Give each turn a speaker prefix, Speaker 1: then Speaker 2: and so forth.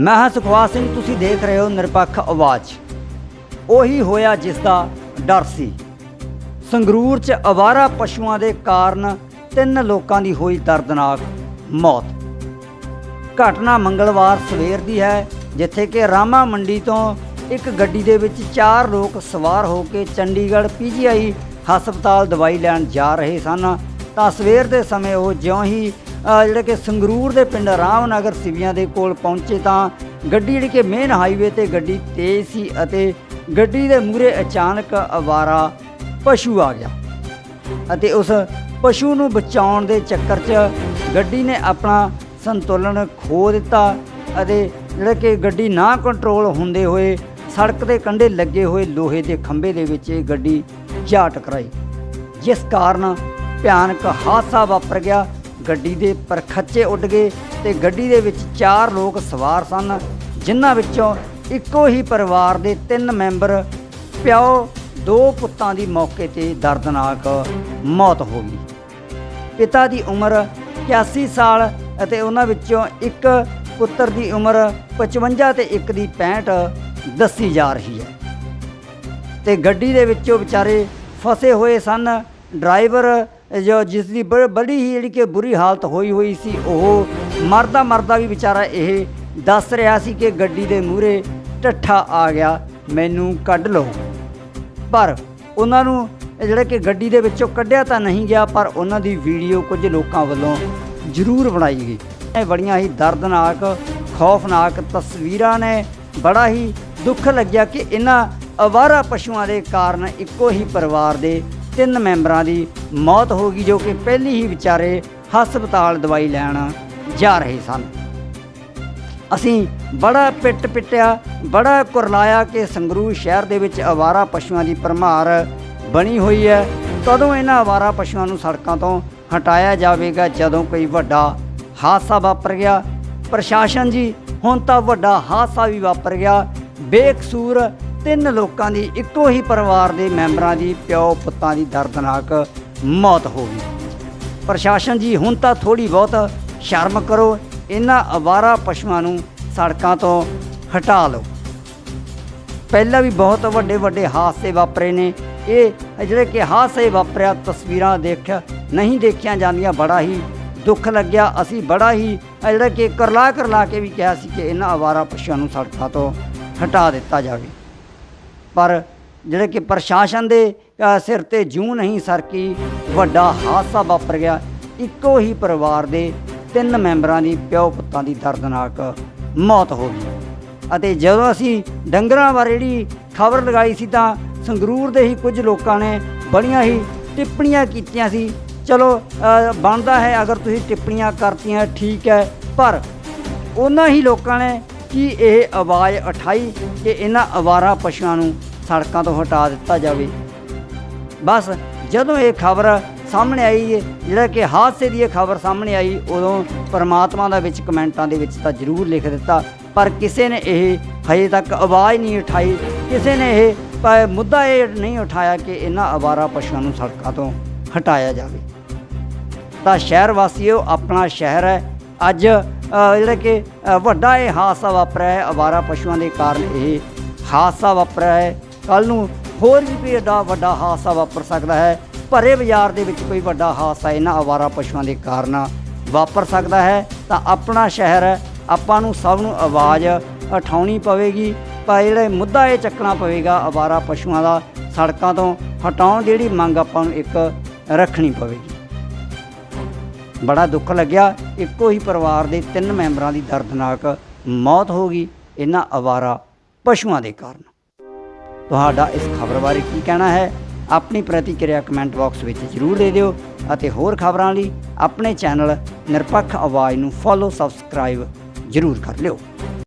Speaker 1: ਮੈਂ ਹਾਂ ਸੁਖਵਾਸ ਸਿੰਘ, ਤੁਸੀਂ ਦੇਖ ਰਹੇ ਹੋ ਨਿਰਪੱਖ ਆਵਾਜ਼। ਉਹੀ ਹੋਇਆ ਜਿਸ ਦਾ ਡਰ ਸੀ। ਸੰਗਰੂਰ 'ਚ ਅਵਾਰਾ ਪਸ਼ੂਆਂ ਦੇ ਕਾਰਨ ਤਿੰਨ ਲੋਕਾਂ ਦੀ ਹੋਈ ਦਰਦਨਾਕ ਮੌਤ। ਘਟਨਾ ਮੰਗਲਵਾਰ ਸਵੇਰ ਦੀ ਹੈ, ਜਿੱਥੇ ਕਿ ਰਾਮਾ ਮੰਡੀ ਤੋਂ ਇੱਕ ਗੱਡੀ ਦੇ ਵਿੱਚ ਚਾਰ ਲੋਕ ਸਵਾਰ ਹੋ ਕੇ ਚੰਡੀਗੜ੍ਹ ਪੀਜੀਆਈ ਹਸਪਤਾਲ ਦਵਾਈ ਲੈਣ ਜਾ ਰਹੇ ਸਨ। ਤਾਂ ਸਵੇਰ ਦੇ ਸਮੇਂ ਉਹ ਜਿਉਂ ਹੀ ਜਿਹੜਾ ਕਿ ਸੰਗਰੂਰ ਦੇ ਪਿੰਡ ਰਾਮਨਗਰ ਸਿਵੀਆਂ ਦੇ ਕੋਲ ਪਹੁੰਚੇ ਤਾਂ ਗੱਡੀ ਜਿਹੜੀ ਕਿ ਮੇਨ ਹਾਈਵੇ ਤੇ ਗੱਡੀ ਤੇਜ਼ ਸੀ ਅਤੇ ਗੱਡੀ ਦੇ ਮੂਹਰੇ ਅਚਾਨਕ ਅਵਾਰਾ ਪਸ਼ੂ ਆ ਗਿਆ ਅਤੇ ਉਸ ਪਸ਼ੂ ਨੂੰ ਬਚਾਉਣ ਦੇ ਚੱਕਰ 'ਚ ਗੱਡੀ ਨੇ ਆਪਣਾ ਸੰਤੁਲਨ ਖੋ ਦਿੱਤਾ ਅਤੇ ਜਿਹੜਾ ਕਿ ਗੱਡੀ ਨਾ ਕੰਟਰੋਲ ਹੁੰਦੇ ਹੋਏ ਸੜਕ ਦੇ ਕੰਢੇ ਲੱਗੇ ਹੋਏ ਲੋਹੇ ਦੇ ਖੰਭੇ ਦੇ ਵਿੱਚ ਇਹ ਗੱਡੀ ਜਾ ਟਕਰਾਈ, ਜਿਸ ਕਾਰਨ ਭਿਆਨਕ ਹਾਦਸਾ ਵਾਪਰ ਗਿਆ ਗੱਡੀ ਦੇ ਪਰਖੱਚੇ ਉੱਡ ਗਏ ਤੇ ਗੱਡੀ ਦੇ ਵਿੱਚ ਚਾਰ ਲੋਕ ਸਵਾਰ ਸਨ, ਜਿਨ੍ਹਾਂ ਵਿੱਚੋਂ ਇੱਕੋ ਹੀ ਪਰਿਵਾਰ ਦੇ ਤਿੰਨ ਮੈਂਬਰ, ਪਿਓ, ਦੋ ਪੁੱਤਾਂ ਦੀ ਮੌਕੇ ਤੇ ਦਰਦਨਾਕ ਮੌਤ ਹੋ ਗਈ। ਪਿਤਾ ਦੀ ਉਮਰ 81 ਸਾਲ ਅਤੇ ਉਹਨਾਂ ਵਿੱਚੋਂ ਇੱਕ ਪੁੱਤਰ ਦੀ ਉਮਰ 55 ਤੇ ਇੱਕ ਦੀ 65 ਦੱਸੀ ਜਾ ਰਹੀ ਹੈ। ਤੇ ਗੱਡੀ ਦੇ ਵਿੱਚੋਂ ਵਿਚਾਰੇ ਫਸੇ ਹੋਏ ਸਨ, ਡਰਾਈਵਰ ਜੋ ਜਿਸ ਦੀ ਬ- ਬੜੀ ਹੀ ਜਿਹੜੀ ਕਿ ਬੁਰੀ ਹਾਲਤ ਹੋਈ ਹੋਈ ਸੀ, ਉਹ ਮਰਦਾ ਮਰਦਾ ਵੀ ਵਿਚਾਰਾ ਇਹ ਦੱਸ ਰਿਹਾ ਸੀ ਕਿ ਗੱਡੀ ਦੇ ਮੂਹਰੇ ਢੱਠਾ ਆ ਗਿਆ, ਮੈਨੂੰ ਕੱਢ ਲਓ। ਪਰ ਉਹਨਾਂ ਨੂੰ ਇਹ ਜਿਹੜਾ ਕਿ ਗੱਡੀ ਦੇ ਵਿੱਚੋਂ ਕੱਢਿਆ ਤਾਂ ਨਹੀਂ ਗਿਆ, ਪਰ ਉਹਨਾਂ ਦੀ ਵੀਡੀਓ ਕੁਝ ਲੋਕਾਂ ਵੱਲੋਂ ਜ਼ਰੂਰ ਬਣਾਈ ਗਈ। ਇਹ ਬੜੀਆਂ ਹੀ ਦਰਦਨਾਕ, ਖੌਫਨਾਕ ਤਸਵੀਰਾਂ ਨੇ। ਬੜਾ ਹੀ ਦੁੱਖ ਲੱਗਿਆ ਕਿ ਇਹਨਾਂ ਅਵਾਰਾ ਪਸ਼ੂਆਂ ਦੇ ਕਾਰਨ ਇੱਕੋ ਹੀ ਪਰਿਵਾਰ ਦੇ ਤਿੰਨ ਮੈਂਬਰਾਂ ਦੀ ਮੌਤ ਹੋ ਗਈ ਜੋ ਕਿ ਪਹਿਲੀ ਹੀ ਵਿਚਾਰੇ ਹਸਪਤਾਲ ਦਵਾਈ ਲੈਣ ਜਾ ਰਹੇ ਸਨ। ਅਸੀਂ ਬੜਾ ਪਿੱਟ ਪਿੱਟਿਆ, ਬੜਾ ਕੁਰਲਾਇਆ ਕਿ ਸੰਗਰੂਰ ਸ਼ਹਿਰ ਦੇ ਵਿੱਚ ਆਵਾਰਾ ਪਸ਼ੂਆਂ ਦੀ ਭਰਮਾਰ ਬਣੀ ਹੋਈ ਹੈ। ਤਦੋਂ ਇਹਨਾਂ ਆਵਾਰਾ ਪਸ਼ੂਆਂ ਨੂੰ ਸੜਕਾਂ ਤੋਂ ਹਟਾਇਆ ਜਾਵੇਗਾ ਜਦੋਂ ਕੋਈ ਵੱਡਾ ਹਾਦਸਾ ਵਾਪਰ ਗਿਆ। ਪ੍ਰਸ਼ਾਸਨ ਜੀ, ਹੁਣ ਤਾਂ ਵੱਡਾ ਹਾਦਸਾ ਵੀ ਵਾਪਰ ਗਿਆ। ਬੇਕਸੂਰ ਤਿੰਨ ਲੋਕਾਂ ਦੀ ਇੱਕੋ ਹੀ ਪਰਿਵਾਰ ਦੇ ਮੈਂਬਰਾਂ ਦੀ ਪਿਓ ਪੁੱਤਾਂ ਦੀ ਦਰਦਨਾਕ ਮੌਤ ਹੋ ਗਈ। ਪ੍ਰਸ਼ਾਸਨ ਜੀ ਹੁਣ ਤਾਂ ਥੋੜੀ ਬਹੁਤ ਸ਼ਰਮ ਕਰੋ, ਇਹਨਾਂ ਅਵਾਰਾ ਪਸ਼ੂਆਂ ਨੂੰ ਸੜਕਾਂ ਤੋਂ ਹਟਾ ਲਓ। ਪਹਿਲਾਂ ਵੀ ਬਹੁਤ ਵੱਡੇ ਵੱਡੇ ਹਾਦਸੇ ਵਾਪਰੇ ਨੇ। ਇਹ ਜਿਹੜੇ ਕਿ ਹਾਦਸੇ ਵਾਪਰਿਆ, ਤਸਵੀਰਾਂ ਦੇਖ ਨਹੀਂ ਦੇਖੀਆਂ ਜਾਂਦੀਆਂ, ਬੜਾ ਹੀ ਦੁੱਖ ਲੱਗਿਆ। ਅਸੀਂ ਬੜਾ ਹੀ ਜਿਹੜਾ ਕਿ ਕਰਲਾ ਕਰਲਾ ਕੇ ਵੀ ਕਿਹਾ ਸੀ ਕਿ ਇਹਨਾਂ ਅਵਾਰਾ ਪਸ਼ੂਆਂ ਨੂੰ ਸੜਕਾਂ ਤੋਂ ਹਟਾ ਦਿੱਤਾ ਜਾਵੇ। ਪਰ ਜਿਹੜੇ ਕਿ ਪ੍ਰਸ਼ਾਸਨ ਦੇ ਸਿਰ ਤੇ ਜੂ ਨਹੀਂ ਸਰਕੀ, ਵੱਡਾ ਹਾਦਸਾ ਵਾਪਰ ਗਿਆ। ਇੱਕੋ ਹੀ ਪਰਿਵਾਰ ਦੇ ਤਿੰਨ ਮੈਂਬਰਾਂ ਦੀ ਪਿਓ ਪੁੱਤਾਂ ਦੀ ਦਰਦਨਾਕ ਮੌਤ ਹੋ ਗਈ। ਅਤੇ ਜਦੋਂ ਅਸੀਂ ਡੰਗਰਾਂ ਬਾਰੇ ਜਿਹੜੀ ਖਬਰ ਲਗਾਈ ਸੀ ਤਾਂ ਸੰਗਰੂਰ ਦੇ ਹੀ ਕੁਝ ਲੋਕਾਂ ਨੇ ਬੜੀਆਂ ਹੀ ਟਿੱਪਣੀਆਂ ਕੀਤੀਆਂ ਸੀ। ਚਲੋ ਬਣਦਾ ਹੈ, ਅਗਰ ਤੁਸੀਂ ਟਿੱਪਣੀਆਂ ਕਰਤੀਆਂ, ਠੀਕ ਹੈ। ਪਰ ਉਹਨਾਂ ਹੀ ਲੋਕਾਂ ਨੇ ਕੀ ਇਹ ਆਵਾਜ਼ ਉਠਾਈ ਕਿ ਇਹਨਾਂ ਅਵਾਰਾ ਪਸ਼ੂਆਂ ਨੂੰ ਸੜਕਾਂ ਤੋਂ ਹਟਾ ਦਿੱਤਾ ਜਾਵੇ? ਬਸ ਜਦੋਂ ਇਹ ਖਬਰ ਸਾਹਮਣੇ ਆਈ ਹੈ, ਜਿਹੜਾ ਕਿ ਹਾਦਸੇ ਦੀ ਇਹ ਖਬਰ ਸਾਹਮਣੇ ਆਈ ਉਦੋਂ ਪਰਮਾਤਮਾ ਦਾ ਵਿੱਚ ਕਮੈਂਟਾਂ ਦੇ ਵਿੱਚ ਤਾਂ ਜ਼ਰੂਰ ਲਿਖ ਦਿੱਤਾ ਪਰ ਕਿਸੇ ਨੇ ਇਹ ਹਜੇ ਤੱਕ ਆਵਾਜ਼ ਨਹੀਂ ਉਠਾਈ। ਕਿਸੇ ਨੇ ਇਹ ਮੁੱਦਾ ਇਹ ਨਹੀਂ ਉਠਾਇਆ ਕਿ ਇਹਨਾਂ ਅਵਾਰਾ ਪਸ਼ੂਆਂ ਨੂੰ ਸੜਕਾਂ ਤੋਂ ਹਟਾਇਆ ਜਾਵੇ। ਤਾਂ ਸ਼ਹਿਰ ਵਾਸੀਓ ਆਪਣਾ ਸ਼ਹਿਰ ਹੈ। ਅੱਜ ਜਿਹੜਾ ਕਿ ਵੱਡਾ ਇਹ ਹਾਦਸਾ ਵਾਪਰਿਆ ਹੈ, ਅਵਾਰਾ ਪਸ਼ੂਆਂ ਦੇ ਕਾਰਨ ਇਹ ਹਾਦਸਾ ਵਾਪਰਿਆ ਹੈ। ਕੱਲ ਨੂੰ ਹੋਰ ਵੀ ਕੋਈ ਏਡਾ ਵੱਡਾ ਹਾਦਸਾ ਵਾਪਰ ਸਕਦਾ ਹੈ। ਭਰੇ ਬਾਜ਼ਾਰ ਦੇ ਵਿੱਚ ਕੋਈ ਵੱਡਾ ਹਾਦਸਾ ਇਹਨਾਂ ਅਵਾਰਾ ਪਸ਼ੂਆਂ ਦੇ ਕਾਰਨ ਵਾਪਰ ਸਕਦਾ ਹੈ। ਤਾਂ ਆਪਣਾ ਸ਼ਹਿਰ, ਆਪਾਂ ਨੂੰ ਸਭ ਨੂੰ ਆਵਾਜ਼ ਉਠਾਉਣੀ ਪਵੇਗੀ। ਪਰ ਜਿਹੜਾ ਮੁੱਦਾ ਇਹ ਚੱਕਣਾ ਪਵੇਗਾ ਅਵਾਰਾ ਪਸ਼ੂਆਂ ਦਾ, ਸੜਕਾਂ ਤੋਂ ਹਟਾਉਣ ਦੀ ਜਿਹੜੀ ਮੰਗ ਆਪਾਂ ਨੂੰ ਇੱਕ ਰੱਖਣੀ ਪਵੇਗੀ। ਬੜਾ ਦੁੱਖ ਲੱਗਿਆ। ਇੱਕੋ ਹੀ ਪਰਿਵਾਰ ਦੇ ਤਿੰਨ ਮੈਂਬਰਾਂ ਦੀ ਦਰਦਨਾਕ ਮੌਤ ਹੋ ਗਈ। ਇਹਨਾਂ ਅਵਾਰਾ ਪਸ਼ੂਆਂ ਦੇ ਕਾਰਨ। ਤੁਹਾਡਾ ਇਸ ਖਬਰ ਬਾਰੇ ਕੀ ਕਹਿਣਾ ਹੈ? ਆਪਣੀ ਪ੍ਰਤੀਕਿਰਿਆ ਕਮੈਂਟ ਬਾਕਸ ਵਿੱਚ ਜ਼ਰੂਰ ਦੇ ਦਿਓ ਅਤੇ ਹੋਰ ਖਬਰਾਂ ਲਈ ਆਪਣੇ ਚੈਨਲ ਨਿਰਪੱਖ ਆਵਾਜ਼ ਨੂੰ ਫੋਲੋ, ਸਬਸਕ੍ਰਾਈਬ ਜ਼ਰੂਰ ਕਰ ਲਿਓ।